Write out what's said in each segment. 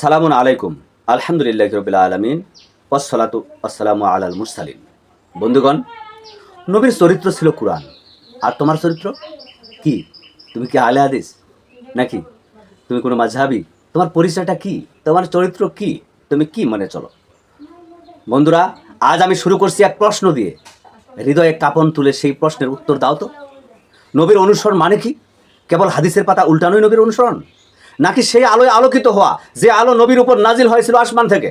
সালামুন আলাইকুম। আলহামদুলিল্লাহ রবিল্লা আলমিন। ওসলাতু আসসালামু আলাল মুরসালিন। বন্ধুগণ, নবীর চরিত্র ছিল কোরআন। আর তোমার চরিত্র? কি? তুমি কি আলে হাদিস? নাকি? তুমি কোনো মাঝহাবি? তোমার পরিচয়টা কি? তোমার চরিত্র কি? তুমি কি মনে চলো? বন্ধুরা, আজ আমি শুরু করছি এক প্রশ্ন দিয়ে। হৃদয়ে কাপন তুলে সেই প্রশ্নের উত্তর দাও তো। নবীর অনুসরণ মানে কি? কেবল হাদিসের পাতা উল্টানোই নবীর অনুসরণ? নাকি সেই আলোয় আলোকিত হওয়া, যে আলো নবীর উপর নাজিল হয়েছিল আসমান থেকে?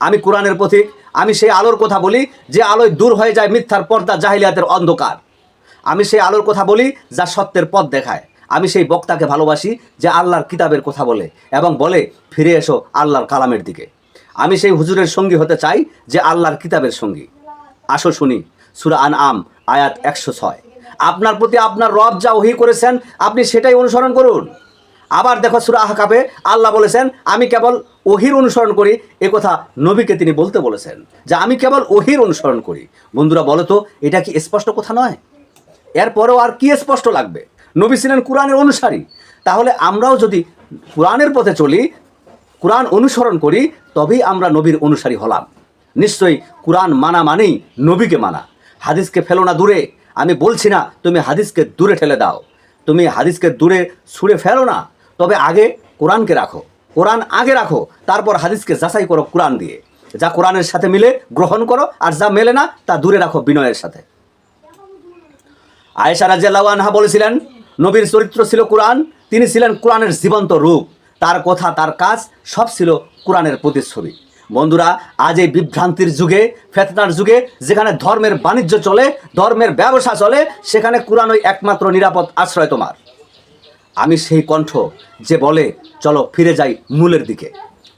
আমি কোরআনের পথিক আমি সেই আলোর কথা বলি, যে আলোয় দূর হয়ে যায় মিথ্যার পর্দা, জাহিলিয়াতের অন্ধকার। আমি সেই আলোর কথা বলি, যা সত্যের পথ দেখায়। আমি সেই বক্তাকে ভালোবাসি, যে আল্লাহর কিতাবের কথা বলে এবং বলে, ফিরে এসো আল্লাহর কালামের দিকে। আমি সেই হুজুরের সঙ্গী হতে চাই, যে আল্লাহর কিতাবের সঙ্গী। আসো শুনি, সুরা আন আম আয়াত একশো ছয়। আপনার প্রতি আপনার রব যা ওহি করেছেন, আপনি সেটাই অনুসরণ করুন। আবার দেখো সুরা আহকাবে আল্লাহ বলেছেন, আমি কেবল ওহির অনুসরণ করি। এ কথা নবীকে তিনি বলতে বলেছেন যে, আমি কেবল ওহির অনুসরণ করি। বন্ধুরা বলো তো, এটা কি স্পষ্ট কথা নয়? এরপরেও আর কি স্পষ্ট লাগবে? নবী ছিলেন কোরআনের অনুসারী। তাহলে আমরাও যদি কোরআনের পথে চলি, কোরআন অনুসরণ করি, তবেই আমরা নবীর অনুসারী হলাম। নিশ্চয়ই কোরআন মানা মানেই নবীকে মানা। হাদিসকে ফেলো না দূরে। আমি বলছি না, তুমি হাদিসকে দূরে ঠেলে দাও। তুমি হাদিসকে দূরে ছুঁড়ে ফেলো না। তবে আগে কোরআনকে রাখো। কোরআন আগে রাখো, তারপর হাদিসকে যাচাই করো কোরআন দিয়ে। যা কোরআনের সাথে মিলে গ্রহণ করো, আর যা মেলে না, তা দূরে রাখো বিনয়ের সাথে। আয়েশা রাজিয়াল্লাহ আনহা বলেছিলেন, নবীর চরিত্র ছিল কোরআন, তিনি ছিলেন কোরআনের জীবন্ত রূপ। তার কথা, তার কাজ, সব ছিল কোরআনের প্রতিচ্ছবি। বন্ধুরা, আজ এই বিভ্রান্তির যুগে, ফেতনার যুগে, যেখানে ধর্মের বাণিজ্য চলে, ধর্মের ব্যবসা চলে, সেখানে কোরআনই একমাত্র নিরাপদ আশ্রয় তোমার। আমি সেই কণ্ঠ যে বলে, চলো ফিরে যাই মূলের দিকে।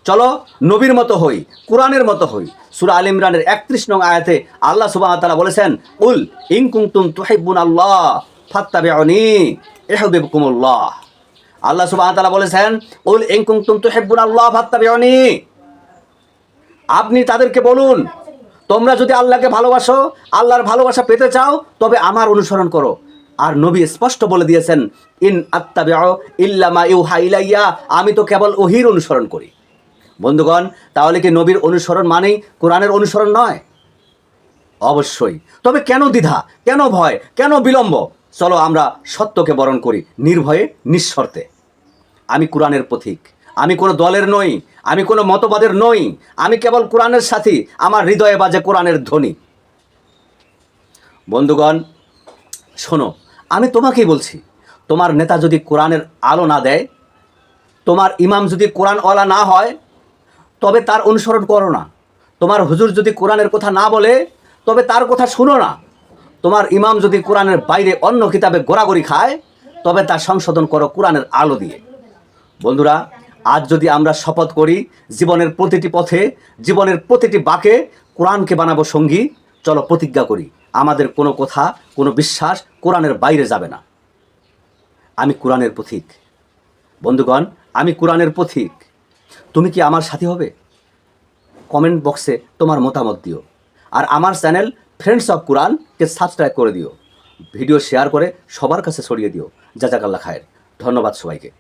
চলো নবীর মতো হই, কোরআনের মতো হই। সুরা আল ইমরানের একত্রিশ নং আয়াতে আল্লাহ সুবাহ তালা বলেছেন, উল ইংকুংতুম তুহিবুন আল্লাহ ফাত্তাবিউনি ইহবিবকুমুল্লাহ আল্লাহ সুবাহ তালা বলেছেন, উল ইংকুংতুম তুহিবুন আল্লাহ ফাত্তাবিউনি। আপনি তাদেরকে বলুন, তোমরা যদি আল্লাহকে ভালোবাসো, আল্লাহর ভালোবাসা পেতে চাও, তবে আমার অনুসরণ করো। আর নবী স্পষ্ট বলে দিয়েছেন, ইন আত্তাবিউ ইল্লামা ইউহা ইলাইয়া আমি তো কেবল ওহির অনুসরণ করি। বন্ধুগণ, তাহলে কি নবীর অনুসরণ মানেই কোরআনের অনুসরণ নয়? অবশ্যই। তবে কেন দ্বিধা, কেন ভয়, কেন বিলম্ব? চলো আমরা সত্যকে বরণ করি, নির্ভয়ে, নিঃশর্তে। আমি কোরআনের পথিক আমি কোনো দলের নই, আমি কোনো মতবাদের নই, আমি কেবল কোরআনের সাথী, আমার হৃদয়ে বাজে কোরআনের ধ্বনি। বন্ধুগণ, শোনো আমি তোমাকেই বলছি, তোমার নেতা যদি কোরআনের আলো না দেয়, তোমার ইমাম যদি কোরআনওয়ালা না হয়, তবে তার অনুসরণ করো না। তোমার হুজুর যদি কোরআনের কথা না বলে, তবে তার কথা শুনো না। তোমার ইমাম যদি কোরআনের বাইরে অন্য কিতাবে গোড়াগড়ি খায়, তবে তার সংশোধন করো কোরআনের আলো দিয়ে। বন্ধুরা, আজ যদি আমরা শপথ করি, জীবনের প্রতিটি পথে, জীবনের প্রতিটি বাঁকে কোরআনকে বানাবো সঙ্গী, চলো প্রতিজ্ঞা করি। আমাদের কোনো কথা, কোনো বিশ্বাস কোরআনের বাইরে যাবে না। আমি কোরআনের পথিক। বন্ধুগণ, আমি কোরআনের পথিক। তুমি কি আমার সাথী হবে? কমেন্ট বক্সে তোমার মতামত দিও। আর আমার চ্যানেল ফ্রেন্ডস অফ কোরআনকে সাবস্ক্রাইব করে দিও। ভিডিও শেয়ার করে সবার কাছে ছড়িয়ে দিও। জাজাকাল্লা খায়ের। ধন্যবাদ সবাইকে।